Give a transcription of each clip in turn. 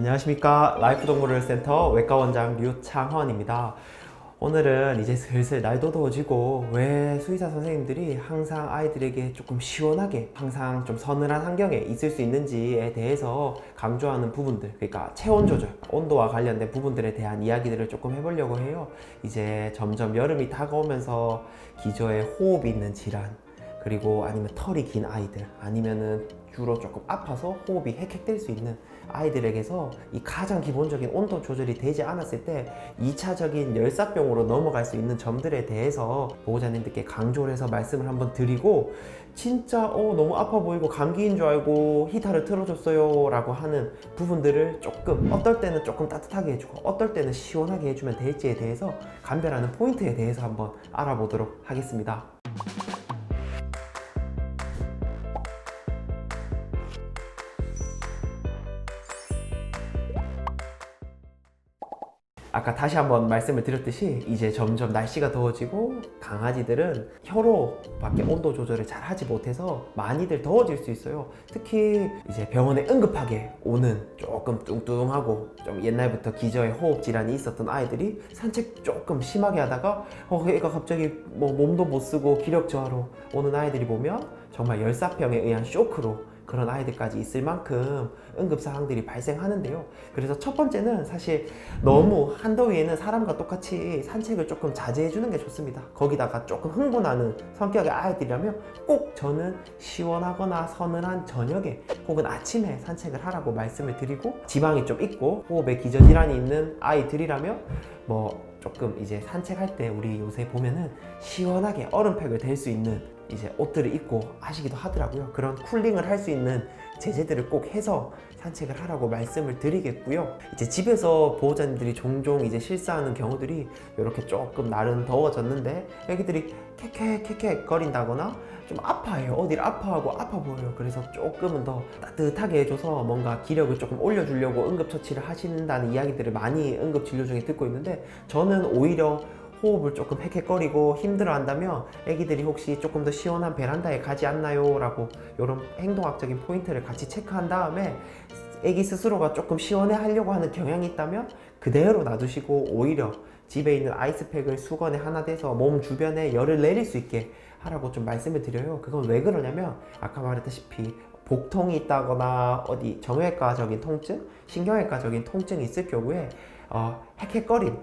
안녕하십니까 라이프 동물을 센터 외과 원장 류창헌입니다. 오늘은 이제 슬슬 날도 더워지고 왜 수의사 선생님들이 항상 아이들에게 조금 시원하게 항상 좀 서늘한 환경에 있을 수 있는지에 대해서 강조하는 부분들 그러니까 체온 조절 온도와 관련된 부분들에 대한 이야기들을 조금 해보려고 해요 이제 점점 여름이 다가오면서 기저에 호흡이 있는 질환 그리고 아니면 털이 긴 아이들 아니면은 주로 조금 아파서 호흡이 헥헥될 수 있는 아이들에게서 이 가장 기본적인 온도 조절이 되지 않았을 때 2차적인 열사병으로 넘어갈 수 있는 점들에 대해서 보호자님들께 강조를 해서 말씀을 한번 드리고 진짜 어 너무 아파 보이고 감기인 줄 알고 히터를 틀어줬어요 라고 하는 부분들을 조금 어떨 때는 조금 따뜻하게 해주고 어떨 때는 시원하게 해주면 될지에 대해서 감별하는 포인트에 대해서 한번 알아보도록 하겠습니다. 아까 다시 한번 말씀을 드렸듯이 이제 점점 날씨가 더워지고 강아지들은 혀로 밖에 온도 조절을 잘 하지 못해서 많이들 더워질 수 있어요. 특히 이제 병원에 응급하게 오는 조금 뚱뚱하고 좀 옛날부터 기저에 호흡 질환이 있었던 아이들이 산책 조금 심하게 하다가 어, 애가 갑자기 뭐 몸도 못 쓰고 기력 저하로 오는 아이들이 보면 정말 열사병에 의한 쇼크로 그런 아이들까지 있을 만큼 응급 사항들이 발생하는데요. 그래서 첫 번째는 사실 너무 한더위에는 사람과 똑같이 산책을 조금 자제해 주는 게 좋습니다. 거기다가 조금 흥분하는 성격의 아이들이라면 꼭 저는 시원하거나 서늘한 저녁에 혹은 아침에 산책을 하라고 말씀을 드리고 지방이 좀 있고 호흡에 기저질환이 있는 아이들이라면 뭐 조금 이제 산책할 때 우리 요새 보면은 시원하게 얼음팩을 댈 수 있는 이제 옷들을 입고 하시기도 하더라고요. 그런 쿨링을 할 수 있는 제재들을 꼭 해서 산책을 하라고 말씀을 드리겠고요. 이제 집에서 보호자님들이 종종 이제 실수하는 경우들이 이렇게 조금 날은 더워졌는데 애기들이 캐캐캐캐 거린다거나 좀 아파해요. 어디를 아파하고 아파 보여요. 그래서 조금은 더 따뜻하게 해줘서 뭔가 기력을 조금 올려주려고 응급처치를 하신다는 이야기들을 많이 응급진료 중에 듣고 있는데 저는 오히려 호흡을 조금 헥헥거리고 힘들어한다면 아기들이 혹시 조금 더 시원한 베란다에 가지 않나요? 라고 이런 행동학적인 포인트를 같이 체크한 다음에 아기 스스로가 조금 시원해 하려고 하는 경향이 있다면 그대로 놔두시고 오히려 집에 있는 아이스팩을 수건에 하나 대서 몸 주변에 열을 내릴 수 있게 하라고 좀 말씀을 드려요. 그건 왜 그러냐면 아까 말했다시피 복통이 있다거나 어디 정형외과적인 통증, 신경외과적인 통증이 있을 경우에 어, 헥헥거림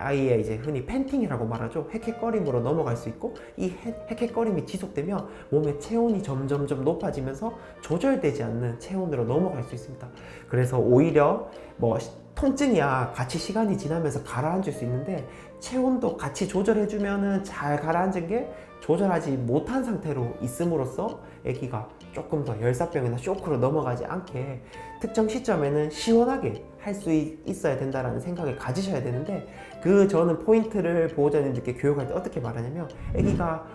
아이의 이제 흔히 팬팅이라고 말하죠. 헥헥거림으로 넘어갈 수 있고 이 헥- 헥헥거림이 지속되면 몸의 체온이 점점점 높아지면서 조절되지 않는 체온으로 넘어갈 수 있습니다. 그래서 오히려 뭐 시- 통증이야 같이 시간이 지나면서 가라앉을 수 있는데 체온도 같이 조절해주면은 잘 가라앉은 게 조절하지 못한 상태로 있음으로써 아기가 조금 더 열사병이나 쇼크로 넘어가지 않게 특정 시점에는 시원하게 할 수 있어야 된다라는 생각을 가지셔야 되는데 그 저는 포인트를 보호자님들께 교육할 때 어떻게 말하냐면 아기가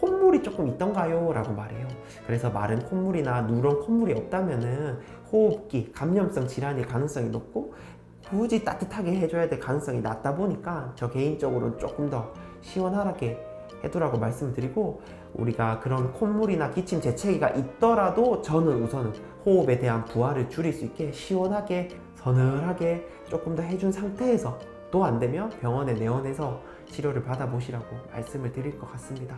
콧물이 조금 있던가요? 라고 말해요. 그래서 마른 콧물이나 누런 콧물이 없다면은 호흡기, 감염성 질환일 가능성이 높고 굳이 따뜻하게 해줘야 될 가능성이 낮다 보니까 저 개인적으로는 조금 더 시원하게 해두라고 말씀을 드리고 우리가 그런 콧물이나 기침 재채기가 있더라도 저는 우선은 호흡에 대한 부하를 줄일 수 있게 시원하게 서늘하게 조금 더 해준 상태에서 또 안 되면 병원에 내원해서 치료를 받아보시라고 말씀을 드릴 것 같습니다.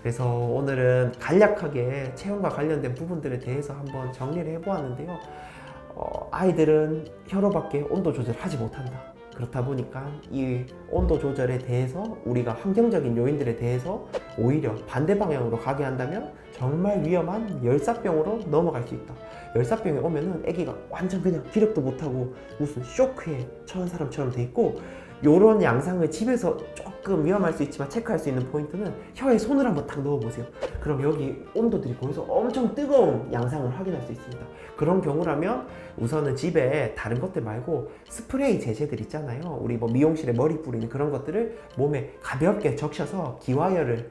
그래서 오늘은 간략하게 체온과 관련된 부분들에 대해서 한번 정리를 해보았는데요. 어, 아이들은 혀로밖에 온도 조절을 하지 못한다. 그렇다 보니까 이 온도 조절에 대해서 우리가 환경적인 요인들에 대해서 오히려 반대 방향으로 가게 한다면 정말 위험한 열사병으로 넘어갈 수 있다. 열사병이 오면은 아기가 완전 그냥 기력도 못하고 무슨 쇼크에 처한 사람처럼 돼 있고 요런 양상을 집에서 조금 위험할 수 있지만 체크할 수 있는 포인트는 혀에 손을 한번 딱 넣어보세요. 그럼 여기 온도들이 거기서 엄청 뜨거운 양상을 확인할 수 있습니다. 그런 경우라면 우선은 집에 다른 것들 말고 스프레이 제제들 있잖아요. 우리 뭐 미용실에 머리 뿌리는 그런 것들을 몸에 가볍게 적셔서 기와열을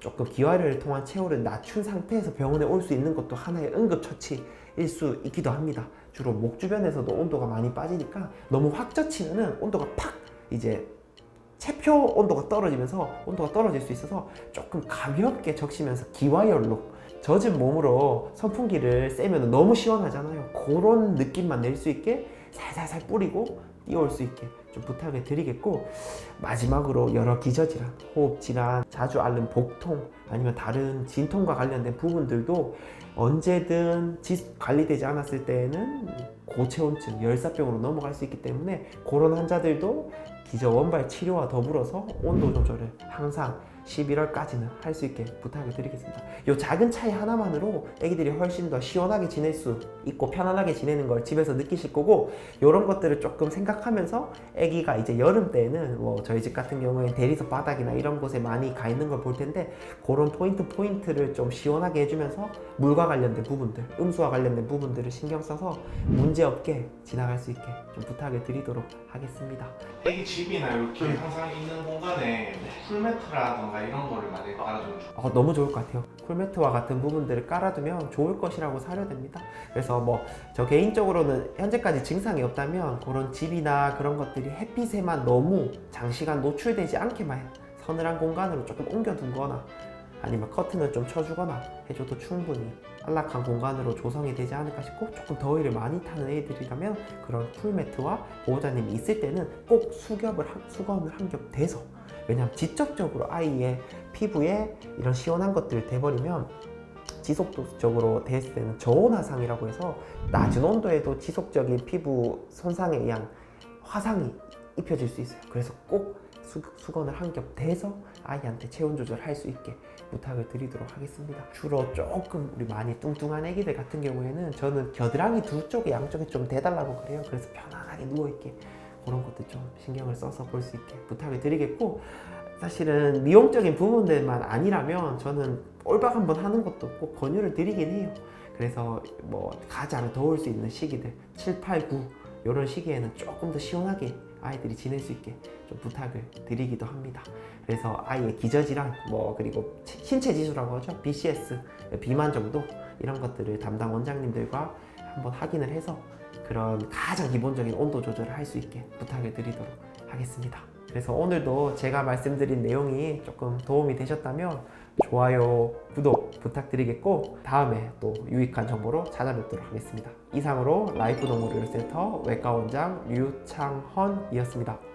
조금 기와열을 통한 체온을 낮춘 상태에서 병원에 올 수 있는 것도 하나의 응급처치일 수 있기도 합니다. 주로 목 주변에서도 온도가 많이 빠지니까 너무 확 젖히면은 온도가 팍 이제 체표 온도가 떨어지면서 온도가 떨어질 수 있어서 조금 가볍게 적시면서 기와열로 젖은 몸으로 선풍기를 쐬면 너무 시원하잖아요. 그런 느낌만 낼 수 있게 살살살 뿌리고 띄워올 수 있게 좀 부탁을 드리겠고 마지막으로 여러 기저질환, 호흡 질환, 자주 앓는 복통 아니면 다른 진통과 관련된 부분들도 언제든 지- 관리되지 않았을 때에는 고체온증, 열사병으로 넘어갈 수 있기 때문에 그런 환자들도 기저 원발 치료와 더불어서 온도 조절을 항상 11월까지는 할 수 있게 부탁을 드리겠습니다. 이 작은 차이 하나만으로 애기들이 훨씬 더 시원하게 지낼 수 있고 편안하게 지내는 걸 집에서 느끼실 거고 이런 것들을 조금 생각하면서 애기가 이제 여름 때는 뭐 저희 집 같은 경우에 대리석 바닥이나 이런 곳에 많이 가 있는 걸 볼 텐데 그런 포인트 포인트를 좀 시원하게 해주면서 물과 관련된 부분들, 음수와 관련된 부분들을 신경 써서 문제 없게 지나갈 수 있게 좀 부탁을 드리도록 하겠습니다. 애기 집이나 이렇게 항상 있는 공간에 풀매트라던가 이런 거를 많이 깔아주면 좋 어, 너무 좋을 것 같아요. 쿨매트와 같은 부분들을 깔아두면 좋을 것이라고 사료됩니다. 그래서 뭐 저 개인적으로는 현재까지 증상이 없다면 그런 집이나 그런 것들이 햇빛에만 너무 장시간 노출되지 않게만 서늘한 공간으로 조금 옮겨둔 거나 아니면 커튼을 좀 쳐주거나 해줘도 충분히 안락한 공간으로 조성이 되지 않을까 싶고 조금 더위를 많이 타는 애들이라면 그런 쿨매트와 보호자님이 있을 때는 꼭 한- 수건을 한 겹 대서 왜냐하면 직접적으로 아이의 피부에 이런 시원한 것들을 대버리면 지속적으로 됐을 때는 저온화상이라고 해서 낮은 온도에도 지속적인 피부 손상에 의한 화상이 입혀질 수 있어요. 그래서 꼭 수, 수건을 한 겹 대서 아이한테 체온 조절할 수 있게 부탁을 드리도록 하겠습니다. 주로 조금 우리 많이 뚱뚱한 애기들 같은 경우에는 저는 겨드랑이 두 쪽에 양쪽에 좀 대달라고 그래요. 그래서 편안하게 누워있게 그런 것도 좀 신경을 써서 볼 수 있게 부탁을 드리겠고 사실은 미용적인 부분들만 아니라면 저는 올박 한번 하는 것도 꼭 권유를 드리긴 해요. 그래서 뭐 가장 더울 수 있는 시기들 7, 8, 9 이런 시기에는 조금 더 시원하게 아이들이 지낼 수 있게 좀 부탁을 드리기도 합니다. 그래서 아이의 기저질환 뭐 그리고 치- 신체 지수라고 하죠 BCS 비만 정도 이런 것들을 담당 원장님들과 한번 확인을 해서 그런 가장 기본적인 온도 조절을 할 수 있게 부탁을 드리도록 하겠습니다. 그래서 오늘도 제가 말씀드린 내용이 조금 도움이 되셨다면 좋아요, 구독 부탁드리겠고 다음에 또 유익한 정보로 찾아뵙도록 하겠습니다. 이상으로 라이프 동물의료센터 외과 원장 류창헌이었습니다.